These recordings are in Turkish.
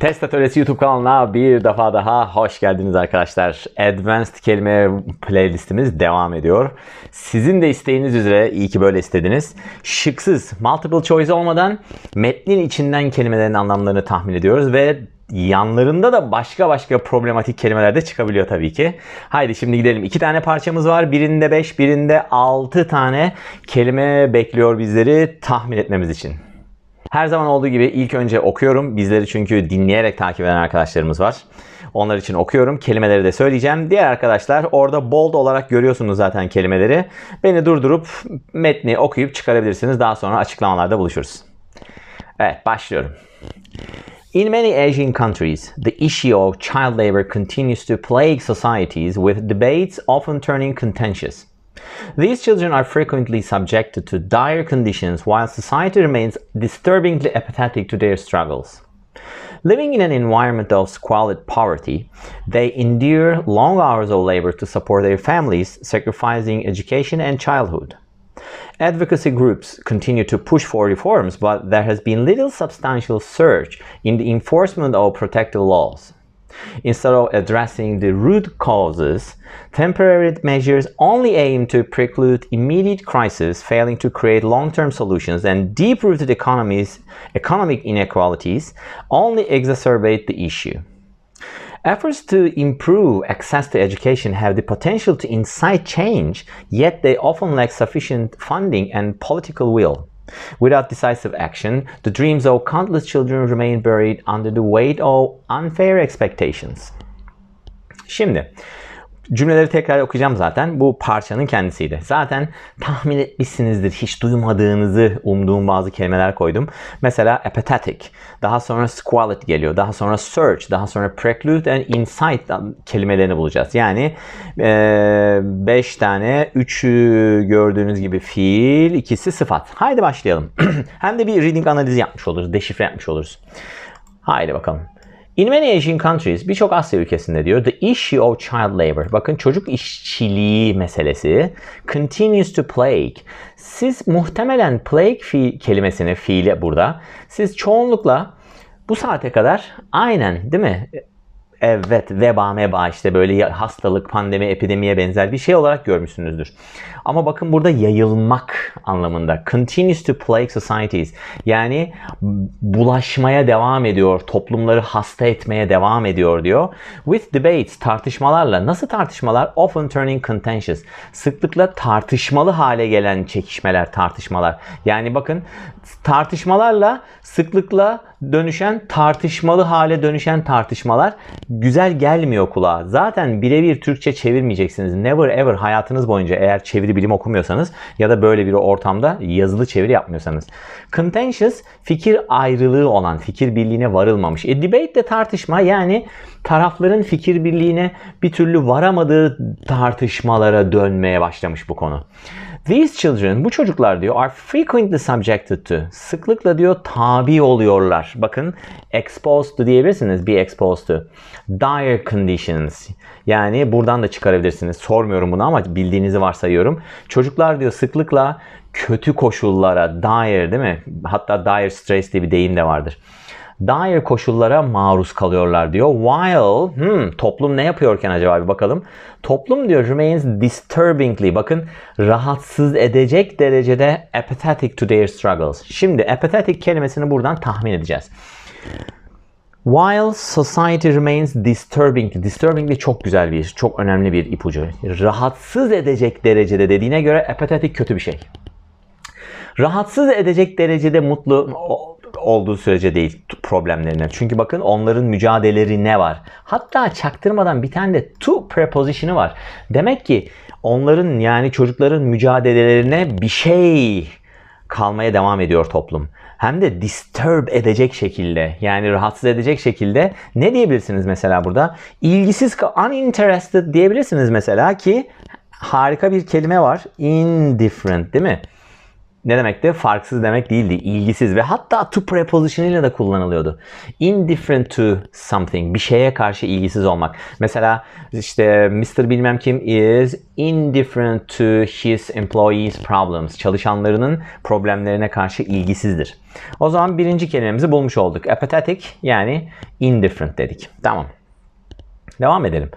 Test Atölyesi YouTube kanalına bir defa daha hoş geldiniz arkadaşlar. Advanced kelime playlistimiz devam ediyor. Sizin de isteğiniz üzere iyi ki böyle istediniz. Şıksız, multiple choice olmadan metnin içinden kelimelerin anlamlarını tahmin ediyoruz ve yanlarında da başka başka problematik kelimeler de çıkabiliyor tabii ki. Haydi şimdi gidelim. İki tane parçamız var. Birinde 5, birinde 6 tane kelime bekliyor bizleri tahmin etmemiz için. Her zaman olduğu gibi ilk önce okuyorum. Bizleri çünkü dinleyerek takip eden arkadaşlarımız var. Onlar için okuyorum. Kelimeleri de söyleyeceğim. Diğer arkadaşlar orada bold olarak görüyorsunuz zaten kelimeleri. Beni durdurup metni okuyup çıkarabilirsiniz. Daha sonra açıklamalarda buluşuruz. Evet başlıyorum. In many Asian countries, the issue of child labor continues to plague societies with debates often turning contentious. These children are frequently subjected to dire conditions while society remains disturbingly apathetic to their struggles. Living in an environment of squalid poverty, they endure long hours of labor to support their families, sacrificing education and childhood. Advocacy groups continue to push for reforms, but there has been little substantial surge in the enforcement of protective laws. Instead of addressing the root causes, temporary measures only aim to preclude immediate crises, failing to create long-term solutions, and deep-rooted economies, economic inequalities only exacerbate the issue. Efforts to improve access to education have the potential to incite change, yet they often lack sufficient funding and political will. Without decisive action, the dreams of countless children remain buried under the weight of unfair expectations. Şimdi Cümleleri tekrar okuyacağım zaten. Bu parçanın kendisiydi. Zaten tahmin etmişsinizdir. Hiç duymadığınızı umduğum bazı kelimeler koydum. Mesela apathetic. Daha sonra squalid geliyor. Daha sonra search. Daha sonra preclude and insight kelimelerini bulacağız. Yani 5 e, tane, 3'ü gördüğünüz gibi fiil, ikisi sıfat. Haydi başlayalım. Hem de bir reading analizi yapmış oluruz. Deşifre yapmış oluruz. Haydi bakalım. In many Asian countries, birçok Asya ülkesinde diyor, the issue of child labor, bakın çocuk işçiliği meselesi, continues to plague. Siz muhtemelen plague fi kelimesini, fiili burada, siz çoğunlukla bu saate kadar aynen değil mi? Evet veba meba işte böyle hastalık, pandemi, epidemiye benzer bir şey olarak görmüşsünüzdür. Ama bakın burada yayılmak anlamında. Continues to plague societies. Yani bulaşmaya devam ediyor, toplumları hasta etmeye devam ediyor diyor. With debates, tartışmalarla. Nasıl tartışmalar? Often turning contentious. Sıklıkla tartışmalı hale gelen çekişmeler, tartışmalar. Yani bakın tartışmalarla sıklıkla dönüşen tartışmalı hale dönüşen tartışmalar güzel gelmiyor kulağa. Zaten birebir Türkçe çevirmeyeceksiniz. Never ever hayatınız boyunca eğer çeviri bilim okumuyorsanız ya da böyle bir ortamda yazılı çeviri yapmıyorsanız. Contentious fikir ayrılığı olan, fikir birliğine varılmamış. E debate de tartışma yani tarafların fikir birliğine bir türlü varamadığı tartışmalara dönmeye başlamış bu konu. These children, bu çocuklar diyor, are frequently subjected to. Sıklıkla diyor tabi oluyorlar. Bakın exposed to diyebilirsiniz. Be exposed to. Dire conditions. Yani buradan da çıkarabilirsiniz. Sormuyorum bunu ama bildiğinizi varsayıyorum. Çocuklar diyor sıklıkla kötü koşullara, dire değil mi? Hatta dire stress diye bir deyim de vardır dire koşullara maruz kalıyorlar diyor. While hmm, toplum ne yapıyorken acaba bir bakalım. Toplum diyor remains disturbingly bakın rahatsız edecek derecede apathetic to their struggles. Şimdi apathetic kelimesini buradan tahmin edeceğiz. While society remains disturbing, disturbing de çok güzel bir, çok önemli bir ipucu. Rahatsız edecek derecede dediğine göre apathetic kötü bir şey. Rahatsız edecek derecede mutlu olduğu sürece değil problemlerine. Çünkü bakın onların mücadeleleri ne var? Hatta çaktırmadan bir tane de to preposition'ı var. Demek ki onların yani çocukların mücadelelerine bir şey kalmaya devam ediyor toplum. Hem de disturb edecek şekilde yani rahatsız edecek şekilde ne diyebilirsiniz mesela burada? İlgisiz, uninterested diyebilirsiniz mesela ki harika bir kelime var. Indifferent değil mi? Ne demekti? Farksız demek değildi. İlgisiz ve hatta to preposition ile de kullanılıyordu. Indifferent to something. Bir şeye karşı ilgisiz olmak. Mesela işte Mr. bilmem kim is indifferent to his employees problems. Çalışanlarının problemlerine karşı ilgisizdir. O zaman birinci kelimemizi bulmuş olduk. Apathetic yani indifferent dedik. Tamam. Devam edelim.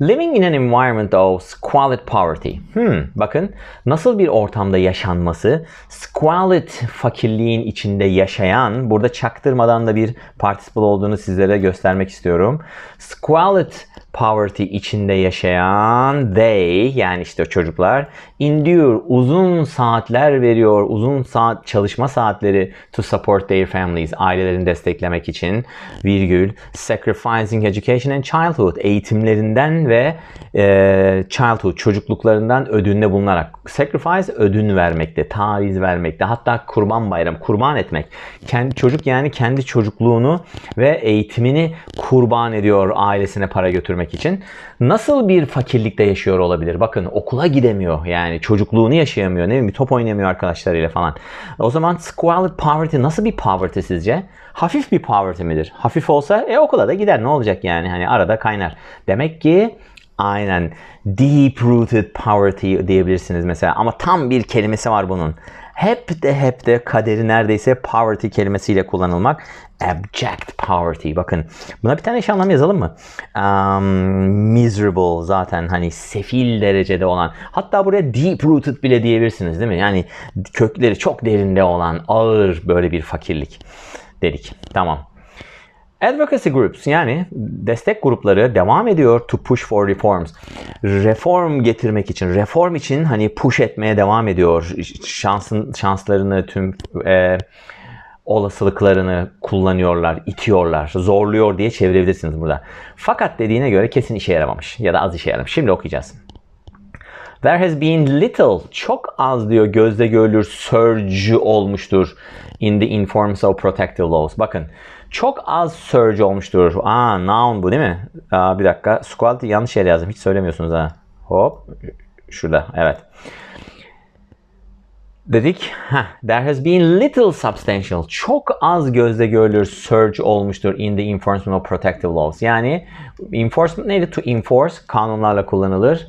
Living in an environment of squalid poverty. Hmm, bakın nasıl bir ortamda yaşanması, squalid fakirliğin içinde yaşayan, burada çaktırmadan da bir participle olduğunu sizlere göstermek istiyorum. Squalid poverty içinde yaşayan they yani işte çocuklar endure uzun saatler veriyor, uzun saat çalışma saatleri to support their families, ailelerini desteklemek için virgül sacrificing education and childhood eğitimlerinden ve e, childhood çocukluklarından ödünde bulunarak sacrifice ödün vermekte, taviz vermekte, hatta kurban bayram, kurban etmek. Kendi çocuk yani kendi çocukluğunu ve eğitimini kurban ediyor ailesine para götürmek için. Nasıl bir fakirlikte yaşıyor olabilir? Bakın okula gidemiyor yani çocukluğunu yaşayamıyor. Ne bileyim top oynamıyor arkadaşlarıyla falan. O zaman squalid poverty nasıl bir poverty sizce? Hafif bir poverty midir? Hafif olsa e okula da gider ne olacak yani hani arada kaynar. Demek ki aynen deep rooted poverty diyebilirsiniz mesela ama tam bir kelimesi var bunun. Hep de hep de kaderi neredeyse poverty kelimesiyle kullanılmak. Abject poverty. Bakın buna bir tane eş anlam yazalım mı? Um, miserable zaten hani sefil derecede olan. Hatta buraya deep rooted bile diyebilirsiniz değil mi? Yani kökleri çok derinde olan ağır böyle bir fakirlik dedik. Tamam. Advocacy groups yani destek grupları devam ediyor to push for reforms. Reform getirmek için, reform için hani push etmeye devam ediyor. Şansın şanslarını tüm e, olasılıklarını kullanıyorlar, itiyorlar, zorluyor diye çevirebilirsiniz burada. Fakat dediğine göre kesin işe yaramamış ya da az işe yaramış. Şimdi okuyacağız. There has been little, çok az diyor gözde görülür surge olmuştur in the informs of protective laws. Bakın çok az surge olmuştur. Aa noun bu değil mi? Aa, bir dakika. Squality yanlış yere yazdım. Hiç söylemiyorsunuz ha. Hop. Şurada. Evet. Dedik. Heh, there has been little substantial. Çok az gözde görülür surge olmuştur in the enforcement of protective laws. Yani enforcement neydi? To enforce kanunlarla kullanılır.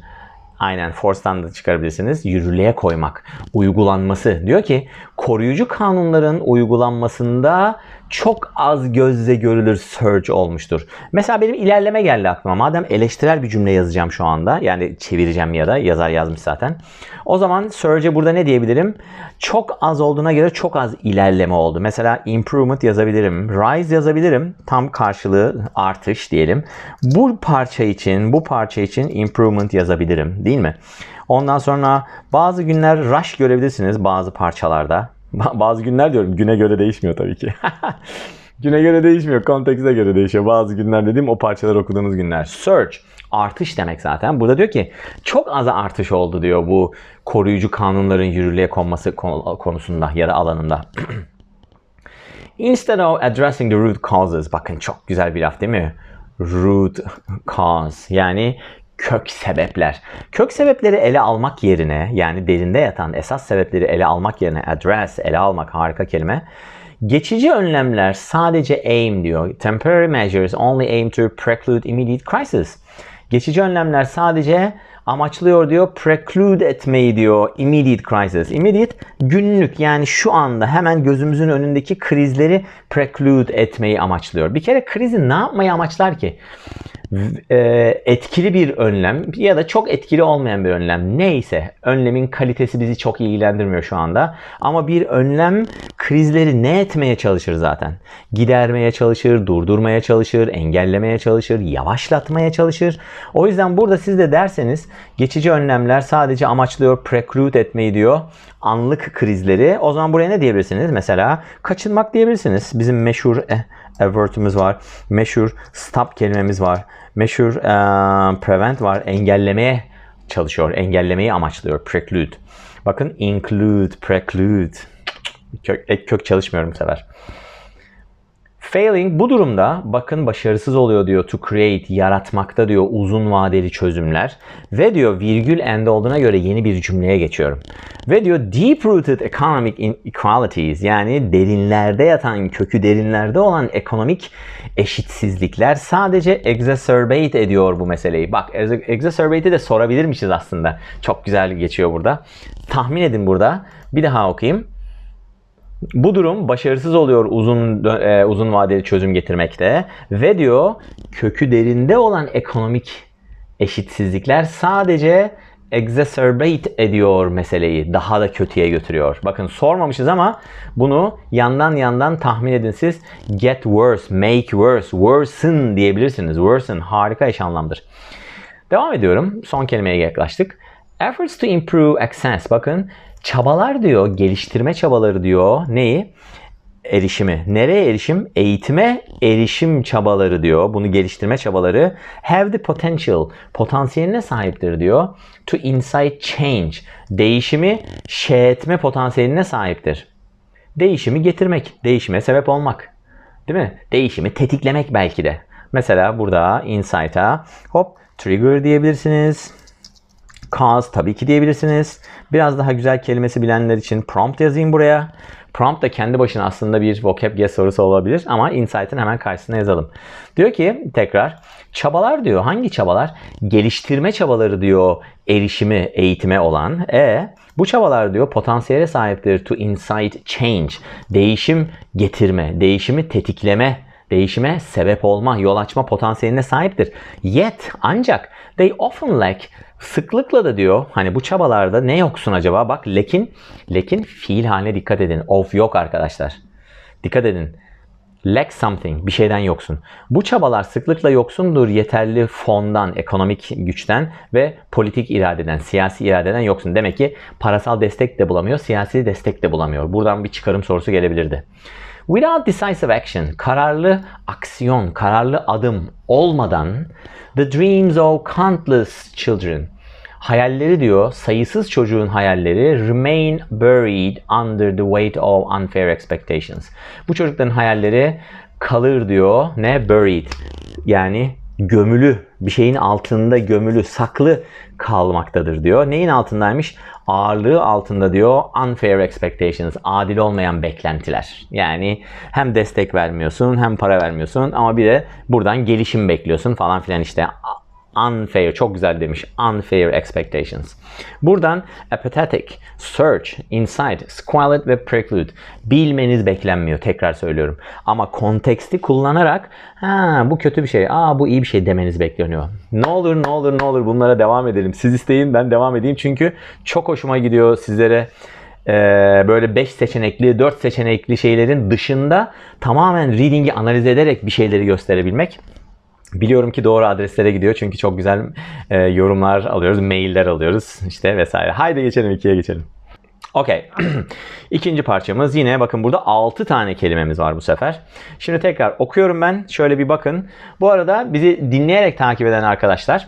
Aynen force'tan da çıkarabilirsiniz. Yürürlüğe koymak, uygulanması. Diyor ki koruyucu kanunların uygulanmasında çok az gözle görülür surge olmuştur. Mesela benim ilerleme geldi aklıma. Madem eleştirel bir cümle yazacağım şu anda. Yani çevireceğim ya da yazar yazmış zaten. O zaman surge'e burada ne diyebilirim? Çok az olduğuna göre çok az ilerleme oldu. Mesela improvement yazabilirim. Rise yazabilirim. Tam karşılığı artış diyelim. Bu parça için, bu parça için improvement yazabilirim. Değil mi? Ondan sonra bazı günler rush görebilirsiniz bazı parçalarda. Bazı günler diyorum güne göre değişmiyor tabii ki. güne göre değişmiyor. Kontekste göre değişiyor. Bazı günler dediğim o parçalar okuduğunuz günler. Search artış demek zaten. Burada diyor ki çok az artış oldu diyor bu koruyucu kanunların yürürlüğe konması konusunda ya da alanında. Instead of addressing the root causes. Bakın çok güzel bir laf değil mi? Root cause. Yani kök sebepler. Kök sebepleri ele almak yerine yani derinde yatan esas sebepleri ele almak yerine address, ele almak harika kelime. Geçici önlemler sadece aim diyor. Temporary measures only aim to preclude immediate crisis. Geçici önlemler sadece amaçlıyor diyor preclude etmeyi diyor immediate crisis. Immediate günlük yani şu anda hemen gözümüzün önündeki krizleri preclude etmeyi amaçlıyor. Bir kere krizi ne yapmayı amaçlar ki? E, etkili bir önlem ya da çok etkili olmayan bir önlem neyse önlemin kalitesi bizi çok ilgilendirmiyor şu anda. Ama bir önlem krizleri ne etmeye çalışır zaten? Gidermeye çalışır durdurmaya çalışır engellemeye çalışır yavaşlatmaya çalışır. O yüzden burada siz de derseniz geçici önlemler sadece amaçlıyor preclude etmeyi diyor anlık krizleri. O zaman buraya ne diyebilirsiniz? Mesela kaçınmak diyebilirsiniz. Bizim meşhur eh, avert'ümüz var. Meşhur stop kelimemiz var. Meşhur e, prevent var. Engellemeye çalışıyor. Engellemeyi amaçlıyor. Preclude. Bakın include, preclude. Kök, ek kök çalışmıyorum bu sefer. Failing bu durumda bakın başarısız oluyor diyor to create yaratmakta diyor uzun vadeli çözümler ve diyor virgül end olduğuna göre yeni bir cümleye geçiyorum. Ve diyor deep rooted economic inequalities yani derinlerde yatan kökü derinlerde olan ekonomik eşitsizlikler sadece exacerbate ediyor bu meseleyi. Bak exacerbate'i de sorabilirmişiz aslında. Çok güzel geçiyor burada. Tahmin edin burada. Bir daha okuyayım. Bu durum başarısız oluyor uzun e, uzun vadeli çözüm getirmekte ve diyor kökü derinde olan ekonomik eşitsizlikler sadece exacerbate ediyor meseleyi. Daha da kötüye götürüyor. Bakın sormamışız ama bunu yandan yandan tahmin edin siz. Get worse, make worse, worsen diyebilirsiniz. Worsen harika eş anlamdır. Devam ediyorum. Son kelimeye yaklaştık. Efforts to improve access. Bakın çabalar diyor, geliştirme çabaları diyor. Neyi? erişimi. Nereye erişim? Eğitime erişim çabaları diyor. Bunu geliştirme çabaları have the potential. Potansiyeline sahiptir diyor. To incite change. Değişimi şey etme potansiyeline sahiptir. Değişimi getirmek. Değişime sebep olmak. Değil mi? Değişimi tetiklemek belki de. Mesela burada insight'a hop trigger diyebilirsiniz. Cause tabii ki diyebilirsiniz. Biraz daha güzel kelimesi bilenler için prompt yazayım buraya. Prompt da kendi başına aslında bir vocab guess sorusu olabilir ama insight'ın hemen karşısına yazalım. Diyor ki tekrar çabalar diyor. Hangi çabalar? Geliştirme çabaları diyor erişimi eğitime olan. E bu çabalar diyor potansiyele sahiptir to incite change. Değişim getirme, değişimi tetikleme değişime sebep olma, yol açma potansiyeline sahiptir. Yet ancak they often lack Sıklıkla da diyor hani bu çabalarda ne yoksun acaba? Bak lekin, lekin fiil haline dikkat edin. Of yok arkadaşlar. Dikkat edin. Lack something, bir şeyden yoksun. Bu çabalar sıklıkla yoksundur yeterli fondan, ekonomik güçten ve politik iradeden, siyasi iradeden yoksun. Demek ki parasal destek de bulamıyor, siyasi destek de bulamıyor. Buradan bir çıkarım sorusu gelebilirdi. Without decisive action, kararlı aksiyon, kararlı adım olmadan the dreams of countless children hayalleri diyor sayısız çocuğun hayalleri remain buried under the weight of unfair expectations. Bu çocukların hayalleri kalır diyor ne buried yani gömülü bir şeyin altında gömülü saklı kalmaktadır diyor. Neyin altındaymış? Ağırlığı altında diyor unfair expectations, adil olmayan beklentiler. Yani hem destek vermiyorsun hem para vermiyorsun ama bir de buradan gelişim bekliyorsun falan filan işte unfair çok güzel demiş unfair expectations. Buradan apathetic, search, insight, squalid ve preclude bilmeniz beklenmiyor tekrar söylüyorum. Ama konteksti kullanarak ha bu kötü bir şey, aa bu iyi bir şey demeniz bekleniyor. Ne olur ne olur ne olur bunlara devam edelim. Siz isteyin ben devam edeyim çünkü çok hoşuma gidiyor sizlere böyle 5 seçenekli, 4 seçenekli şeylerin dışında tamamen reading'i analiz ederek bir şeyleri gösterebilmek. Biliyorum ki doğru adreslere gidiyor çünkü çok güzel e, yorumlar alıyoruz, mailler alıyoruz işte vesaire. Haydi geçelim ikiye geçelim. Okey. İkinci parçamız yine bakın burada 6 tane kelimemiz var bu sefer. Şimdi tekrar okuyorum ben. Şöyle bir bakın. Bu arada bizi dinleyerek takip eden arkadaşlar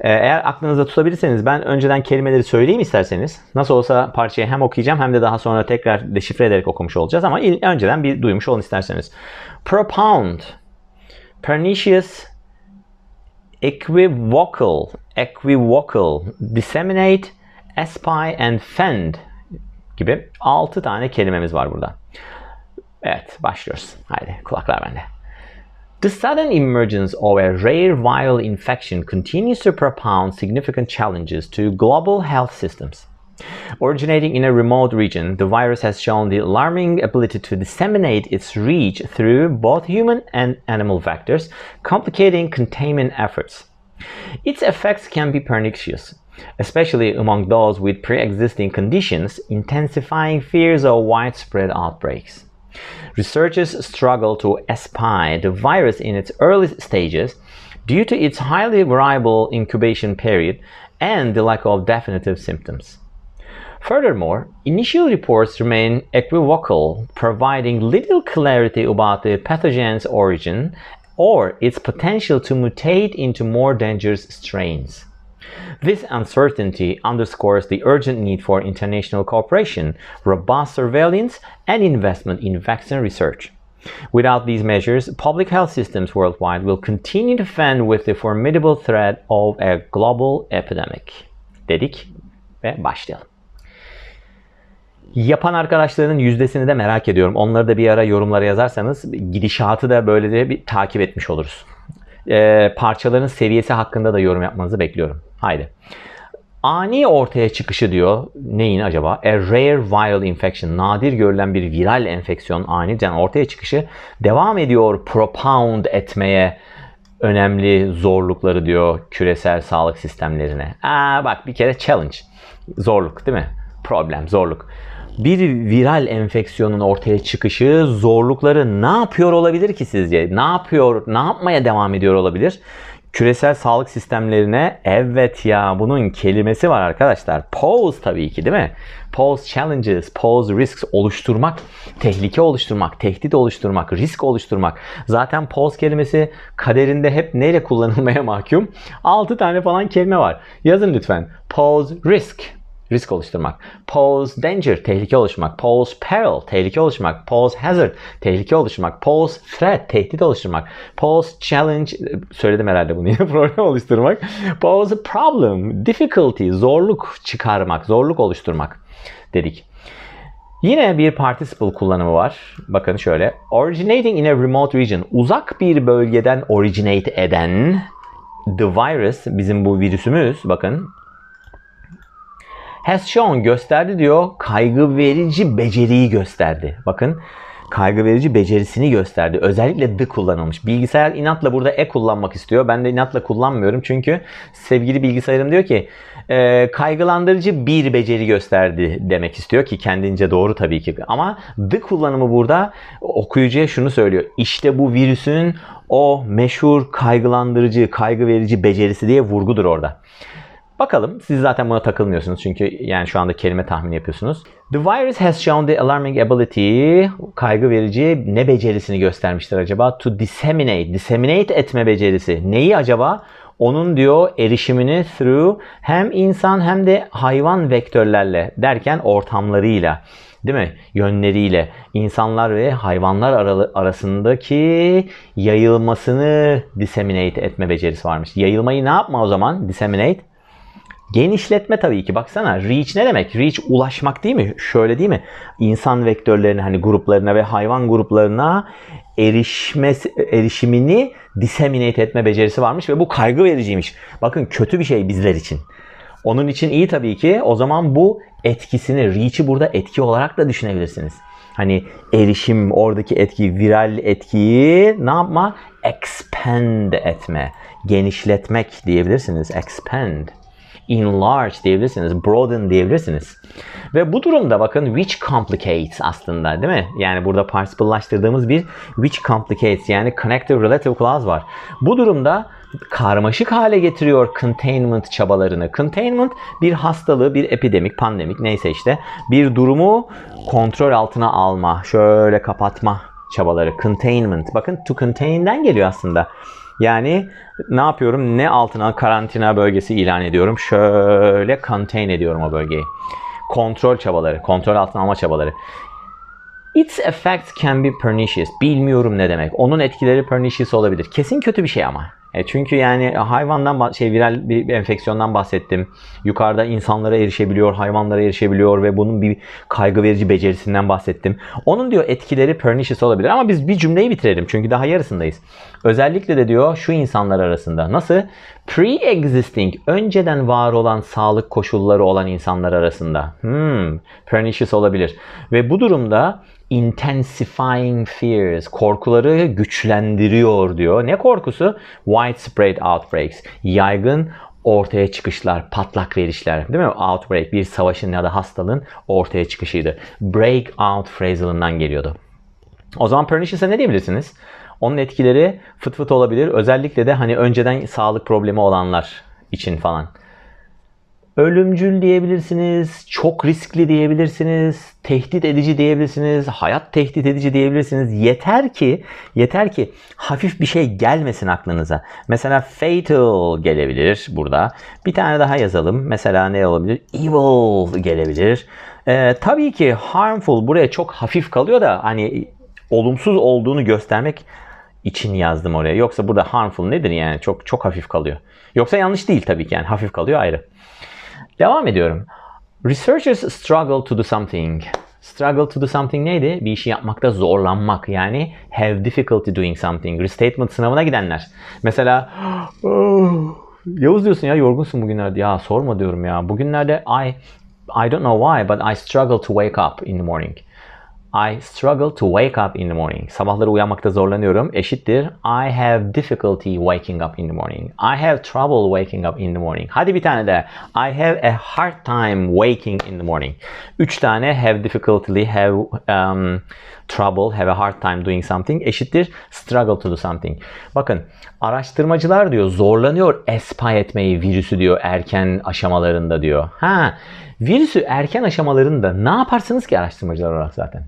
e, eğer aklınızda tutabilirseniz ben önceden kelimeleri söyleyeyim isterseniz. Nasıl olsa parçayı hem okuyacağım hem de daha sonra tekrar deşifre ederek okumuş olacağız ama önceden bir duymuş olun isterseniz. Propound pernicious, equivocal, equivocal, disseminate, espy and fend gibi 6 tane kelimemiz var burada. Evet, başlıyoruz. Haydi kulaklar bende. The sudden emergence of a rare viral infection continues to propound significant challenges to global health systems. Originating in a remote region, the virus has shown the alarming ability to disseminate its reach through both human and animal vectors, complicating containment efforts. Its effects can be pernicious, especially among those with pre-existing conditions, intensifying fears of widespread outbreaks. Researchers struggle to espy the virus in its early stages due to its highly variable incubation period and the lack of definitive symptoms. Furthermore, initial reports remain equivocal, providing little clarity about the pathogen's origin or its potential to mutate into more dangerous strains. This uncertainty underscores the urgent need for international cooperation, robust surveillance, and investment in vaccine research. Without these measures, public health systems worldwide will continue to fend with the formidable threat of a global epidemic. Dedik ve başlayalım. Yapan arkadaşların yüzdesini de merak ediyorum. Onları da bir ara yorumlara yazarsanız gidişatı da böyle de bir takip etmiş oluruz. Ee, parçaların seviyesi hakkında da yorum yapmanızı bekliyorum. Haydi. Ani ortaya çıkışı diyor. Neyin acaba? A rare viral infection. Nadir görülen bir viral enfeksiyon aniden ortaya çıkışı devam ediyor propound etmeye önemli zorlukları diyor küresel sağlık sistemlerine. Aa bak bir kere challenge. Zorluk değil mi? Problem, zorluk. Bir viral enfeksiyonun ortaya çıkışı zorlukları ne yapıyor olabilir ki sizce? Ne yapıyor, ne yapmaya devam ediyor olabilir? Küresel sağlık sistemlerine evet ya bunun kelimesi var arkadaşlar. Pose tabii ki değil mi? Pose challenges, pose risks oluşturmak, tehlike oluşturmak, tehdit oluşturmak, risk oluşturmak. Zaten pose kelimesi kaderinde hep neyle kullanılmaya mahkum? 6 tane falan kelime var. Yazın lütfen. Pose risk, risk oluşturmak. Pose danger, tehlike oluşturmak. Pose peril, tehlike oluşturmak. Pose hazard, tehlike oluşturmak. Pose threat, tehdit oluşturmak. Pose challenge, söyledim herhalde bunu yine problem oluşturmak. Pose problem, difficulty, zorluk çıkarmak, zorluk oluşturmak dedik. Yine bir participle kullanımı var. Bakın şöyle. Originating in a remote region. Uzak bir bölgeden originate eden the virus, bizim bu virüsümüz bakın has shown gösterdi diyor. Kaygı verici beceriyi gösterdi. Bakın kaygı verici becerisini gösterdi. Özellikle the kullanılmış. Bilgisayar inatla burada e kullanmak istiyor. Ben de inatla kullanmıyorum. Çünkü sevgili bilgisayarım diyor ki e, kaygılandırıcı bir beceri gösterdi demek istiyor ki kendince doğru tabii ki. Ama the kullanımı burada okuyucuya şunu söylüyor. İşte bu virüsün o meşhur kaygılandırıcı, kaygı verici becerisi diye vurgudur orada. Bakalım siz zaten buna takılmıyorsunuz çünkü yani şu anda kelime tahmini yapıyorsunuz. The virus has shown the alarming ability kaygı verici ne becerisini göstermiştir acaba? To disseminate, disseminate etme becerisi. Neyi acaba? Onun diyor erişimini through hem insan hem de hayvan vektörlerle derken ortamlarıyla değil mi? Yönleriyle insanlar ve hayvanlar arasındaki yayılmasını disseminate etme becerisi varmış. Yayılmayı ne yapma o zaman? Disseminate Genişletme tabii ki. Baksana reach ne demek? Reach ulaşmak değil mi? Şöyle değil mi? İnsan vektörlerine hani gruplarına ve hayvan gruplarına erişmesi, erişimini disseminate etme becerisi varmış ve bu kaygı vericiymiş. Bakın kötü bir şey bizler için. Onun için iyi tabii ki. O zaman bu etkisini, reach'i burada etki olarak da düşünebilirsiniz. Hani erişim, oradaki etki, viral etkiyi ne yapma? Expand etme, genişletmek diyebilirsiniz. Expand enlarge diyebilirsiniz, broaden diyebilirsiniz. Ve bu durumda bakın which complicates aslında değil mi? Yani burada participle'laştırdığımız bir which complicates yani connective relative clause var. Bu durumda karmaşık hale getiriyor containment çabalarını. Containment bir hastalığı, bir epidemik, pandemik neyse işte bir durumu kontrol altına alma, şöyle kapatma çabaları. Containment. Bakın to contain'den geliyor aslında. Yani ne yapıyorum? Ne altına karantina bölgesi ilan ediyorum? Şöyle contain ediyorum o bölgeyi. Kontrol çabaları, kontrol altına alma çabaları. Its effects can be pernicious. Bilmiyorum ne demek. Onun etkileri pernicious olabilir. Kesin kötü bir şey ama. E çünkü yani hayvandan şey viral bir enfeksiyondan bahsettim. Yukarıda insanlara erişebiliyor, hayvanlara erişebiliyor ve bunun bir kaygı verici becerisinden bahsettim. Onun diyor etkileri pernicious olabilir ama biz bir cümleyi bitirelim çünkü daha yarısındayız. Özellikle de diyor şu insanlar arasında nasıl pre-existing önceden var olan sağlık koşulları olan insanlar arasında hmm, pernicious olabilir. Ve bu durumda intensifying fears. Korkuları güçlendiriyor diyor. Ne korkusu? Widespread outbreaks. Yaygın ortaya çıkışlar, patlak verişler değil mi? Outbreak bir savaşın ya da hastalığın ortaya çıkışıydı. Breakout phrase'ından geliyordu. O zaman pernicious'a ne diyebilirsiniz? Onun etkileri fıt fıt olabilir. Özellikle de hani önceden sağlık problemi olanlar için falan. Ölümcül diyebilirsiniz, çok riskli diyebilirsiniz, tehdit edici diyebilirsiniz, hayat tehdit edici diyebilirsiniz. Yeter ki, yeter ki hafif bir şey gelmesin aklınıza. Mesela fatal gelebilir burada. Bir tane daha yazalım. Mesela ne olabilir? Evil gelebilir. Ee, tabii ki harmful buraya çok hafif kalıyor da hani olumsuz olduğunu göstermek için yazdım oraya. Yoksa burada harmful nedir yani? Çok çok hafif kalıyor. Yoksa yanlış değil tabii ki yani hafif kalıyor ayrı. Devam ediyorum. Researchers struggle to do something. Struggle to do something neydi? Bir işi yapmakta zorlanmak. Yani have difficulty doing something. Restatement sınavına gidenler. Mesela Yavuz diyorsun ya yorgunsun bugünlerde. Ya sorma diyorum ya. Bugünlerde I I don't know why but I struggle to wake up in the morning. I struggle to wake up in the morning. Sabahları uyanmakta zorlanıyorum. Eşittir. I have difficulty waking up in the morning. I have trouble waking up in the morning. Hadi bir tane de. I have a hard time waking in the morning. Üç tane have difficulty, have um, trouble, have a hard time doing something eşittir struggle to do something. Bakın araştırmacılar diyor zorlanıyor espy etmeyi virüsü diyor erken aşamalarında diyor. Ha virüsü erken aşamalarında ne yaparsınız ki araştırmacılar olarak zaten?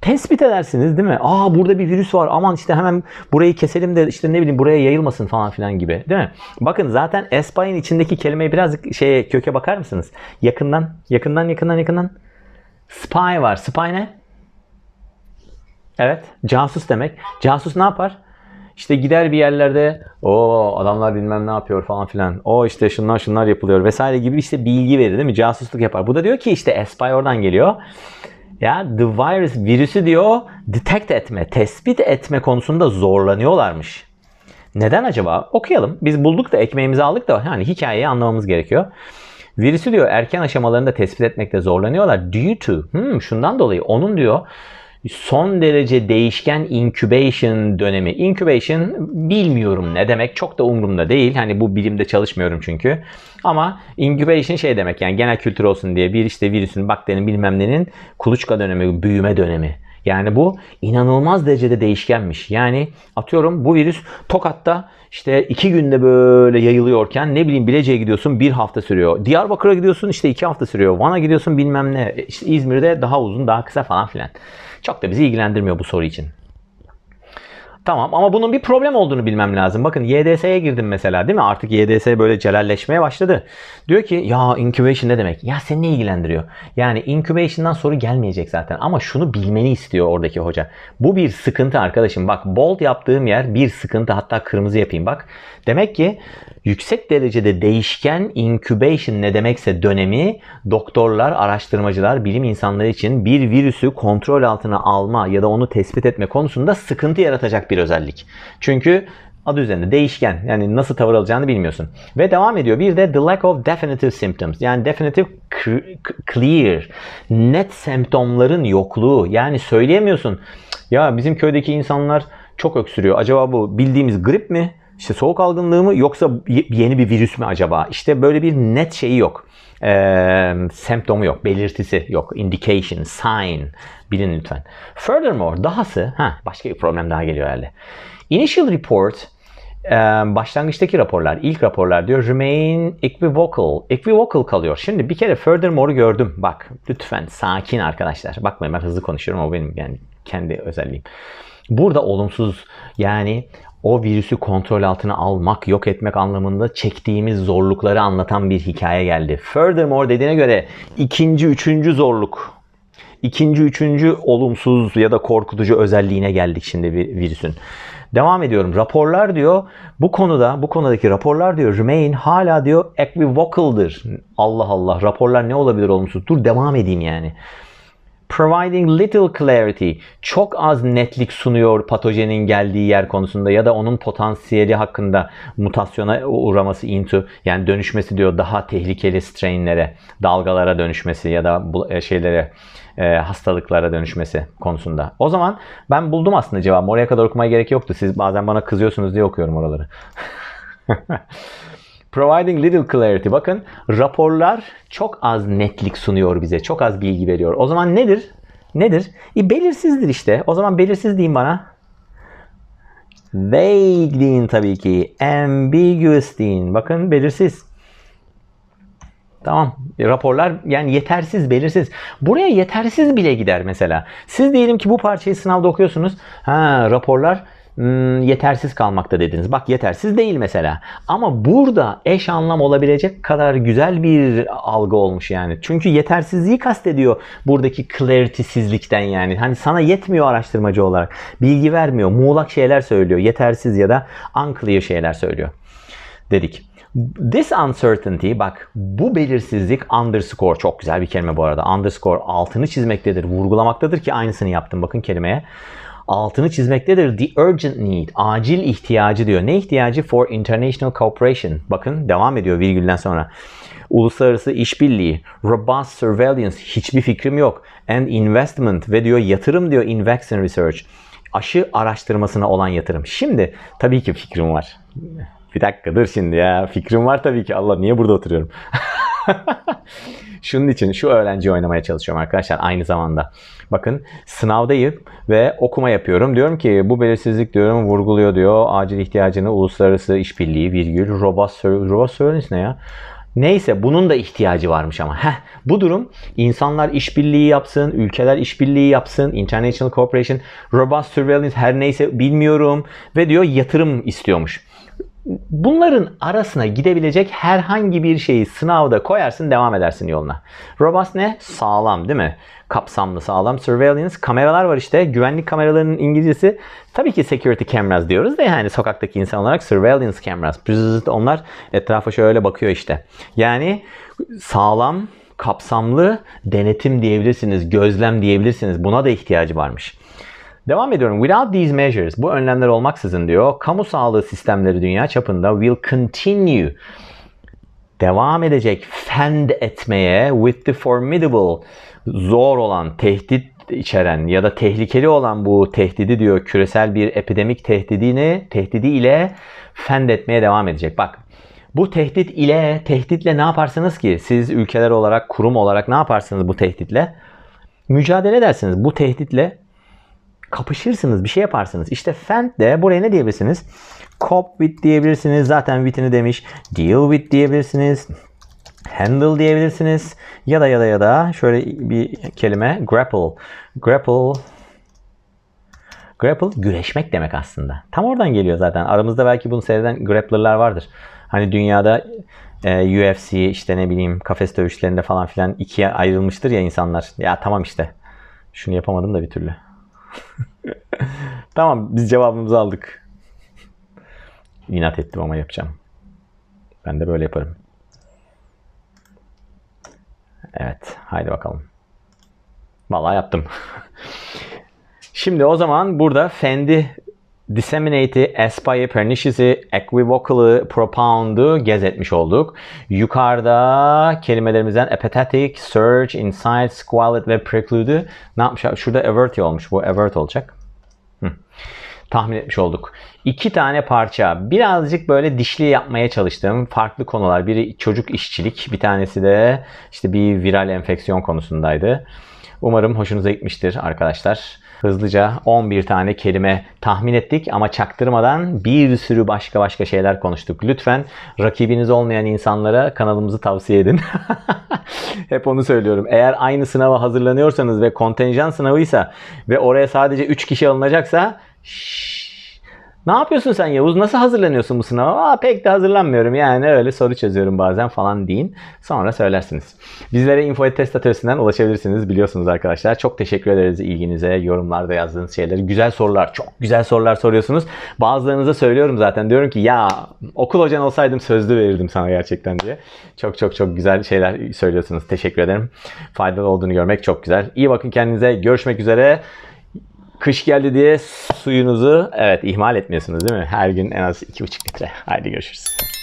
tespit edersiniz değil mi? Aa burada bir virüs var aman işte hemen burayı keselim de işte ne bileyim buraya yayılmasın falan filan gibi değil mi? Bakın zaten Espy'in içindeki kelimeye birazcık şeye köke bakar mısınız? Yakından, yakından, yakından, yakından. Spy var. Spy ne? Evet, casus demek. Casus ne yapar? İşte gider bir yerlerde o adamlar bilmem ne yapıyor falan filan. O işte şunlar şunlar yapılıyor vesaire gibi işte bilgi verir değil mi? Casusluk yapar. Bu da diyor ki işte espy oradan geliyor. Ya the virus virüsü diyor detect etme, tespit etme konusunda zorlanıyorlarmış. Neden acaba? Okuyalım. Biz bulduk da ekmeğimizi aldık da yani hikayeyi anlamamız gerekiyor. Virüsü diyor erken aşamalarında tespit etmekte zorlanıyorlar. Due to, hmm, şundan dolayı onun diyor son derece değişken incubation dönemi. Incubation bilmiyorum ne demek. Çok da umurumda değil. Hani bu bilimde çalışmıyorum çünkü. Ama incubation şey demek yani genel kültür olsun diye bir işte virüsün, bakterinin bilmem nenin kuluçka dönemi, büyüme dönemi. Yani bu inanılmaz derecede değişkenmiş. Yani atıyorum bu virüs Tokat'ta işte iki günde böyle yayılıyorken ne bileyim Bilecik'e gidiyorsun bir hafta sürüyor. Diyarbakır'a gidiyorsun işte iki hafta sürüyor. Van'a gidiyorsun bilmem ne. İşte İzmir'de daha uzun daha kısa falan filan. Çok da bizi ilgilendirmiyor bu soru için. Tamam ama bunun bir problem olduğunu bilmem lazım. Bakın YDS'ye girdim mesela değil mi? Artık YDS böyle celalleşmeye başladı. Diyor ki ya incubation ne demek? Ya seni ne ilgilendiriyor? Yani incubation'dan soru gelmeyecek zaten. Ama şunu bilmeni istiyor oradaki hoca. Bu bir sıkıntı arkadaşım. Bak bold yaptığım yer bir sıkıntı. Hatta kırmızı yapayım bak. Demek ki yüksek derecede değişken incubation ne demekse dönemi doktorlar, araştırmacılar, bilim insanları için bir virüsü kontrol altına alma ya da onu tespit etme konusunda sıkıntı yaratacak bir özellik. Çünkü adı üzerinde değişken. Yani nasıl tavır alacağını bilmiyorsun. Ve devam ediyor. Bir de the lack of definitive symptoms. Yani definitive clear. Net semptomların yokluğu. Yani söyleyemiyorsun. Ya bizim köydeki insanlar çok öksürüyor. Acaba bu bildiğimiz grip mi? İşte soğuk algınlığı mı yoksa yeni bir virüs mü acaba? İşte böyle bir net şeyi yok. E, semptomu yok, belirtisi yok. Indication, sign bilin lütfen. Furthermore, dahası, ha başka bir problem daha geliyor herhalde. Initial report e, başlangıçtaki raporlar, ilk raporlar diyor remain equivocal. Equivocal kalıyor. Şimdi bir kere furthermore'u gördüm. Bak lütfen sakin arkadaşlar. Bakmayın ben hızlı konuşuyorum ama benim yani kendi özelliğim. Burada olumsuz yani o virüsü kontrol altına almak, yok etmek anlamında çektiğimiz zorlukları anlatan bir hikaye geldi. Furthermore dediğine göre ikinci, üçüncü zorluk, ikinci, üçüncü olumsuz ya da korkutucu özelliğine geldik şimdi virüsün. Devam ediyorum. Raporlar diyor bu konuda bu konudaki raporlar diyor remain hala diyor equivocal'dır. Allah Allah raporlar ne olabilir olumsuz? Dur devam edeyim yani providing little clarity çok az netlik sunuyor patojenin geldiği yer konusunda ya da onun potansiyeli hakkında mutasyona uğraması into yani dönüşmesi diyor daha tehlikeli strainlere, dalgalara dönüşmesi ya da e, şeylere e, hastalıklara dönüşmesi konusunda. O zaman ben buldum aslında cevabı. Oraya kadar okumaya gerek yoktu. Siz bazen bana kızıyorsunuz diye okuyorum oraları. Providing little clarity. Bakın raporlar çok az netlik sunuyor bize. Çok az bilgi veriyor. O zaman nedir? Nedir? E, belirsizdir işte. O zaman belirsiz deyin bana. Vague deyin tabii ki. Ambiguous deyin. Bakın belirsiz. Tamam. E, raporlar yani yetersiz, belirsiz. Buraya yetersiz bile gider mesela. Siz diyelim ki bu parçayı sınavda okuyorsunuz. Ha, raporlar hmm, yetersiz kalmakta dediniz. Bak yetersiz değil mesela. Ama burada eş anlam olabilecek kadar güzel bir algı olmuş yani. Çünkü yetersizliği kastediyor buradaki clarity'sizlikten yani. Hani sana yetmiyor araştırmacı olarak. Bilgi vermiyor. Muğlak şeyler söylüyor. Yetersiz ya da unclear şeyler söylüyor. Dedik. This uncertainty bak bu belirsizlik underscore çok güzel bir kelime bu arada. Underscore altını çizmektedir, vurgulamaktadır ki aynısını yaptım bakın kelimeye. Altını çizmektedir. The urgent need, acil ihtiyacı diyor. Ne ihtiyacı? For international cooperation. Bakın devam ediyor virgülden sonra. Uluslararası işbirliği, robust surveillance, hiçbir fikrim yok. And investment ve diyor yatırım diyor in vaccine research. Aşı araştırmasına olan yatırım. Şimdi tabii ki fikrim var. Bir dakika dur şimdi ya. Fikrim var tabii ki. Allah niye burada oturuyorum? Şunun için şu öğrenci oynamaya çalışıyorum arkadaşlar aynı zamanda. Bakın sınavdayım ve okuma yapıyorum. Diyorum ki bu belirsizlik diyorum vurguluyor diyor. Acil ihtiyacını uluslararası işbirliği virgül robust, robust surveillance ne ya? Neyse bunun da ihtiyacı varmış ama. Heh, bu durum insanlar işbirliği yapsın, ülkeler işbirliği yapsın, international cooperation, robust surveillance her neyse bilmiyorum ve diyor yatırım istiyormuş. Bunların arasına gidebilecek herhangi bir şeyi sınavda koyarsın devam edersin yoluna. Robust ne? Sağlam değil mi? Kapsamlı sağlam. Surveillance kameralar var işte. Güvenlik kameralarının İngilizcesi tabii ki security cameras diyoruz da yani sokaktaki insan olarak surveillance cameras. Onlar etrafa şöyle bakıyor işte. Yani sağlam, kapsamlı denetim diyebilirsiniz, gözlem diyebilirsiniz. Buna da ihtiyacı varmış. Devam ediyorum. Without these measures, bu önlemler olmaksızın diyor, kamu sağlığı sistemleri dünya çapında will continue devam edecek fend etmeye with the formidable zor olan tehdit içeren ya da tehlikeli olan bu tehdidi diyor küresel bir epidemik tehdidini tehdidi ile fend etmeye devam edecek. Bak bu tehdit ile tehditle ne yaparsınız ki? Siz ülkeler olarak, kurum olarak ne yaparsınız bu tehditle? Mücadele edersiniz. Bu tehditle kapışırsınız, bir şey yaparsınız. İşte fend de buraya ne diyebilirsiniz? Cope with diyebilirsiniz. Zaten with'ini demiş. Deal with diyebilirsiniz. Handle diyebilirsiniz. Ya da ya da ya da şöyle bir kelime grapple. Grapple Grapple güreşmek demek aslında. Tam oradan geliyor zaten. Aramızda belki bunu seyreden grappler'lar vardır. Hani dünyada e, UFC işte ne bileyim kafes dövüşlerinde falan filan ikiye ayrılmıştır ya insanlar. Ya tamam işte. Şunu yapamadım da bir türlü. tamam biz cevabımızı aldık. İnat ettim ama yapacağım. Ben de böyle yaparım. Evet. Haydi bakalım. Vallahi yaptım. Şimdi o zaman burada fendi disseminate'i, aspire, pernicious'i, equivocal'ı, propound'u gez etmiş olduk. Yukarıda kelimelerimizden apathetic, surge, insight, squalid ve preclude'u ne yapmış? Şurada averti olmuş. Bu avert olacak. Hı. Tahmin etmiş olduk. İki tane parça. Birazcık böyle dişli yapmaya çalıştım. Farklı konular. Biri çocuk işçilik. Bir tanesi de işte bir viral enfeksiyon konusundaydı. Umarım hoşunuza gitmiştir arkadaşlar. Hızlıca 11 tane kelime tahmin ettik ama çaktırmadan bir sürü başka başka şeyler konuştuk. Lütfen rakibiniz olmayan insanlara kanalımızı tavsiye edin. Hep onu söylüyorum. Eğer aynı sınava hazırlanıyorsanız ve kontenjan sınavıysa ve oraya sadece 3 kişi alınacaksa şşş, ne yapıyorsun sen Yavuz? Nasıl hazırlanıyorsun bu sınava? Aa, pek de hazırlanmıyorum yani öyle soru çözüyorum bazen falan deyin. Sonra söylersiniz. Bizlere info.test atölyesinden ulaşabilirsiniz biliyorsunuz arkadaşlar. Çok teşekkür ederiz ilginize, yorumlarda yazdığınız şeyleri. Güzel sorular, çok güzel sorular soruyorsunuz. Bazılarınıza söylüyorum zaten. Diyorum ki ya okul hocan olsaydım sözlü verirdim sana gerçekten diye. Çok çok çok güzel şeyler söylüyorsunuz. Teşekkür ederim. Faydalı olduğunu görmek çok güzel. İyi bakın kendinize. Görüşmek üzere. Kış geldi diye suyunuzu evet ihmal etmiyorsunuz değil mi? Her gün en az 2,5 litre. Haydi görüşürüz.